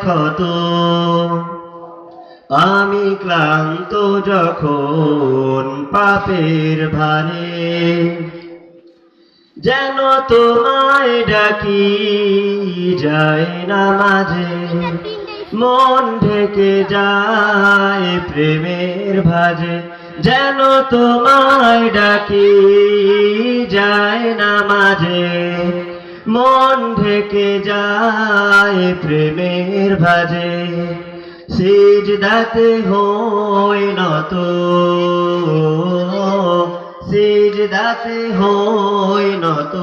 ক্ষত আমি ক্লান্ত যখন পাপের ভারে। যেন তোমায় ডাকি, যায় না মাঝে। মন ঢেকে যায় প্রেমের ভাজে। যেন তোমায় ডাকি, যায় না মাঝে। মন ঢেকে যায় প্রেমের ভাজে। সিজদাতে হই নত সিজদাতে হই নত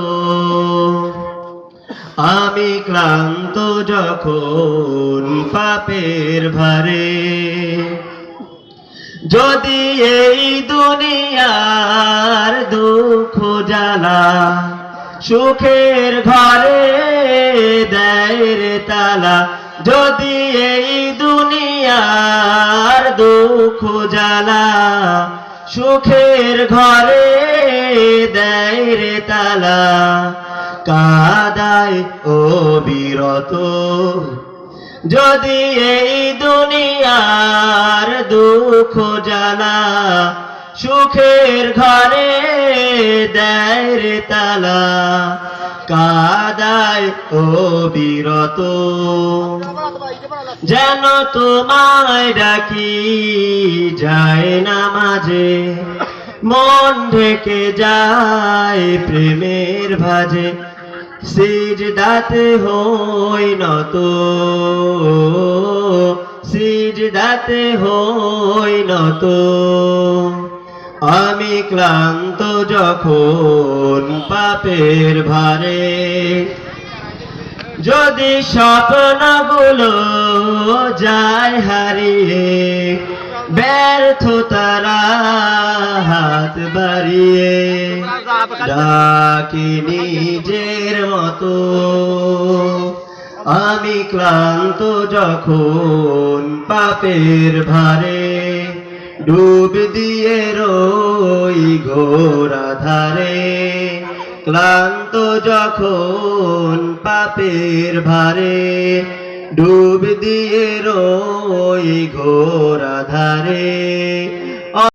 আমি ক্লান্ত যখন পাপের ভারে। যদি এই দুনিয়ার দুঃখ জ্বালা সুখের ঘরে দেয় তালা। যদি এই দুনিয়ার দুঃখ জ্বালা, সুখের ঘরে দেয় তালা। কাদায় ও বিরত যদি এই দুনিয়ার দুঃখ জ্বালা সুখের ঘরে দেয় তালা, কাদায় ও বিরত যেন তোমায় ডাকি, যায় না মাঝে, মন ঢেকে যায় প্রেমের ভাজে, সিজদাতে হই নত। সিজদাতে হই নত। আমি ক্লান্ত যখন পাপের ভারে। যদি স্বপ্নগুলো যায় হারিয়ে ব্যর্থ তারা হাত বাড়িয়ে। ডাকি নিজের মতো, আমি ক্লান্ত যখন পাপের ভারে। ডুব দিয়ে রই ঘোরা ধারে। ক্লান্ত যখন পাপের ভারে ডুব দিয়ে রই ঘোরা ধারে।